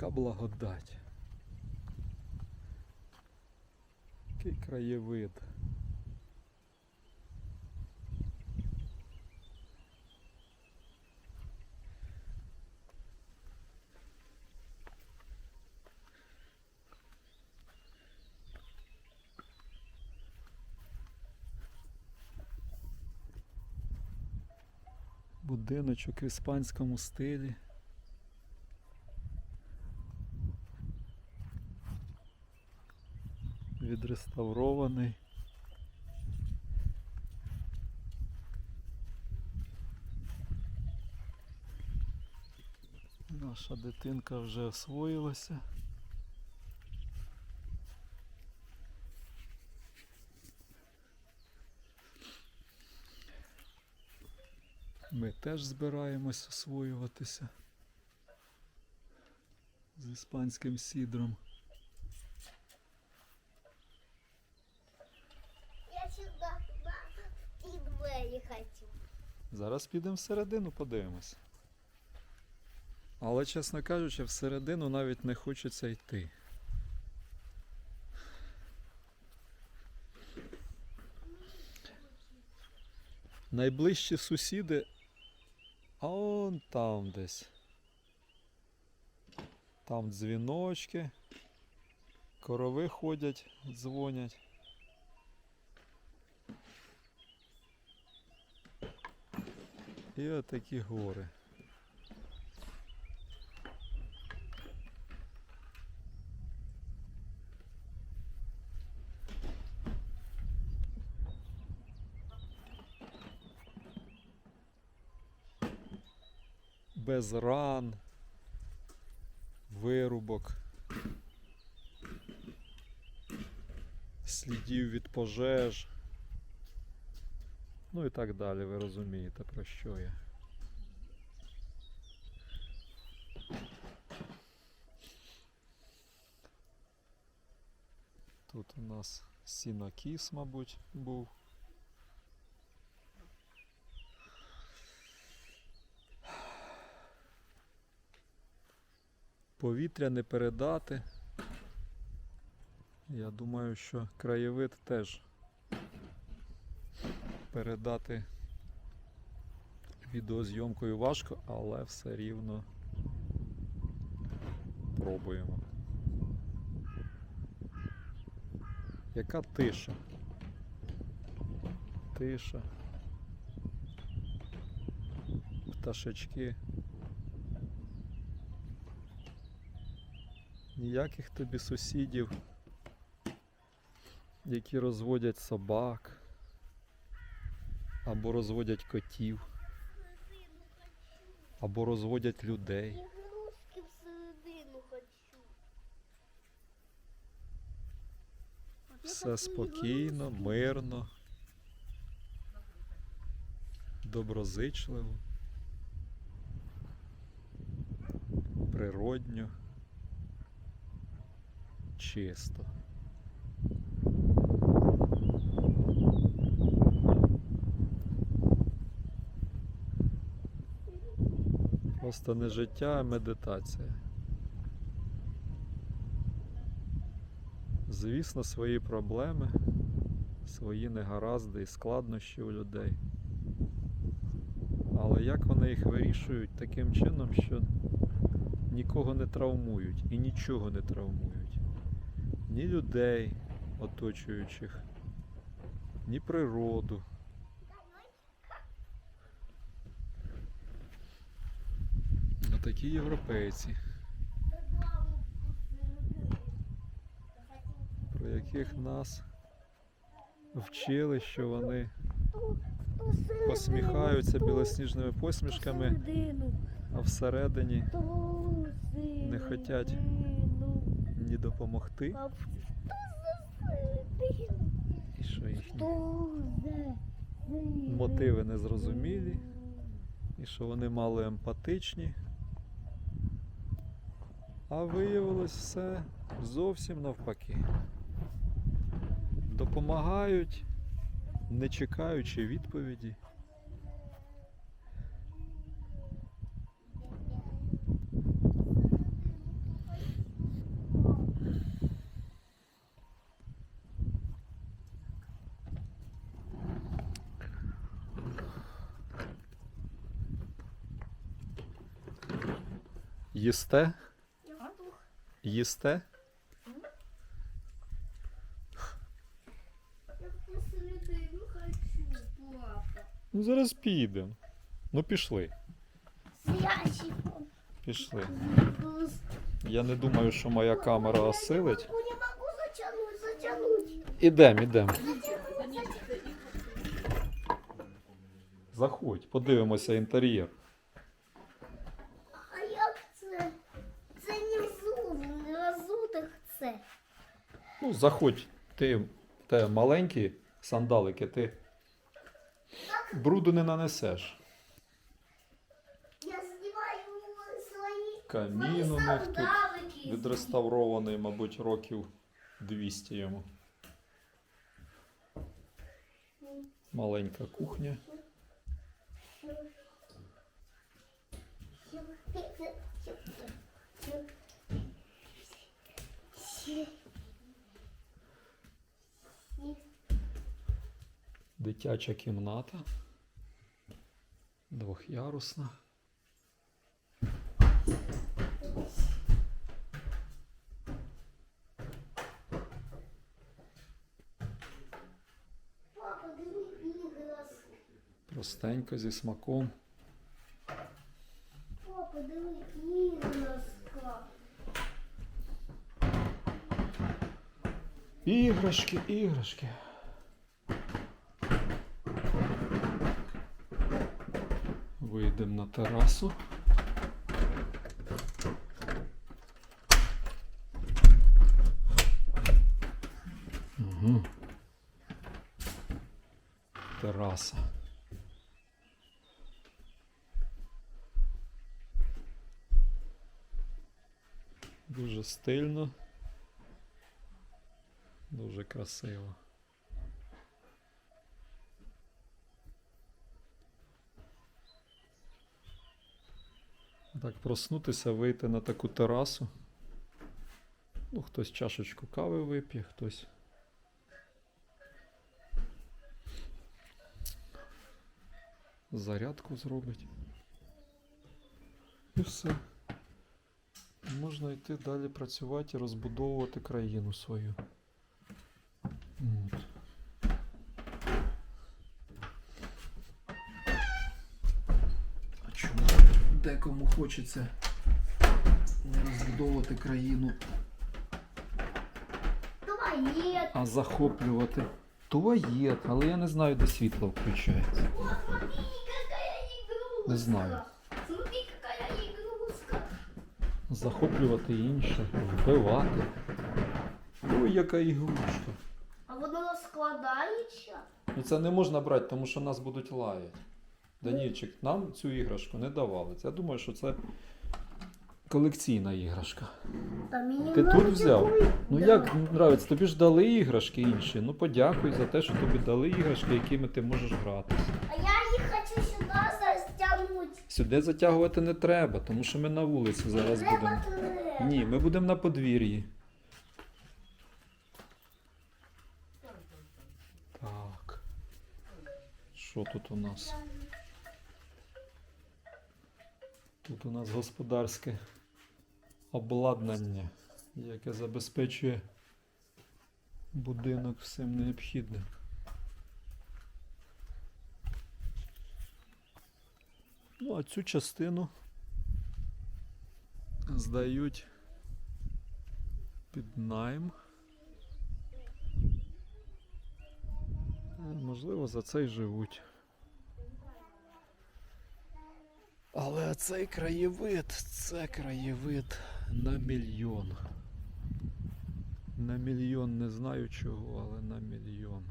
Яка благодать. Який краєвид. Будиночок в іспанському стилі. Відреставрований. Наша дитинка вже освоїлася. Ми теж збираємось освоюватися з іспанським сідром. Двери. Зараз підемо всередину, подивимось. Але, чесно кажучи, всередину навіть не хочеться йти. Найближчі сусіди. А он там десь. Там дзвіночки. Корови ходять, дзвонять. І отакі гори. Без ран, вирубок, слідів від пожеж. Ну і так далі, ви розумієте про що я. Тут у нас сінокіс, мабуть, був. Повітря не передати. Я думаю, що краєвид теж передати відеозйомкою важко, але все рівно пробуємо. Яка тиша? Тиша. Пташечки. Ніяких тобі сусідів, які розводять собак або розводять котів, або розводять людей. Игрушки всередину хочу. Все спокійно, мирно, доброзичливо, природньо, чисто. Просто не життя, а медитація. Звісно, свої проблеми, свої негаразди і складнощі у людей. Але як вони їх вирішують таким чином, що нікого не травмують і нічого не травмують. Ні людей оточуючих, ні природу. Отакі європейці, про яких нас вчили, що вони посміхаються білосніжними посмішками, а всередині Не хотять. ні допомогти, і що їхні мотиви незрозумілі, і що вони мало емпатичні. А виявилось все зовсім навпаки. Допомагають, не чекаючи відповіді. Їсте? Їсте? Ну зараз підемо. Ну пішли. Свящий Пішли. Я не думаю, що моя камера осилить. Я не могу затянуть, затянуть. Ідем, ідем. Затянуть, затянуть. Заходь, подивимося інтер'єр. А як це? Це не взув, не розутих це. Ну, заходь, ти те маленькі сандалики, ти бруду не нанесеш. Я знімаю свої, Камін у них тут сандалики. відреставрований, мабуть, років 200 йому. Маленька кухня. Дитяча кімната. Двох'ярусна. Простенько зі смаком. Папа, диви іграшка. Іграшки, іграшки. Вийдемо на терасу. Угу. Тераса. Дуже стильно. Дуже красиво. Так, проснутися, вийти на таку терасу. Ну, хтось чашечку кави вип'є, хтось. Зарядку зробить. І все. Можна йти далі працювати і розбудовувати країну свою. Декому хочеться розбудовувати країну, Туалет. а захоплювати туалет, але я не знаю, де світло включається. О, смотри. Не знаю. Смотри, какая игрушка. Захоплювати інше, вбивати. Ой, яка ігрушка. А воно складається? Ну це не можна брати, тому що нас будуть лаяти. Данільчик, нам цю іграшку не давали. Я думаю, що це колекційна іграшка. Та мені Ти тут взяв? Ну як нравиться, тобі ж дали іграшки інші. Ну подякуй за те, що тобі дали іграшки, якими ти можеш гратися. А я їх хочу сюди застягнути. Сюди затягувати не треба, тому що ми на вулиці зараз будемо. Треба треба. Ні, ми будемо на подвір'ї. Так. Що тут у нас? Тут у нас господарське обладнання, яке забезпечує будинок всім необхідним. Ну, а цю частину здають під найм. Е, Можливо, за це й живуть. Але цей краєвид, це краєвид на мільйон. На мільйон не знаю чого, але на мільйон.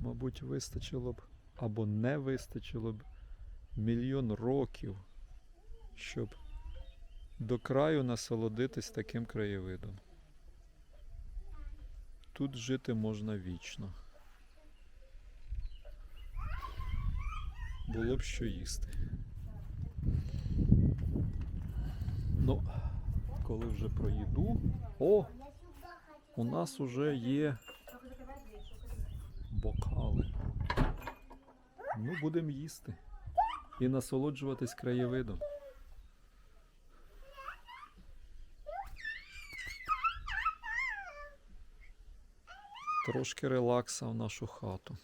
Мабуть, вистачило б або не вистачило б мільйон років, щоб до краю насолодитись таким краєвидом. Тут жити можна вічно. Було б що їсти. Ну, коли вже про їду. О! У нас уже є бокали. Ну, будемо їсти і насолоджуватись краєвидом. Трошки релакса в нашу хату.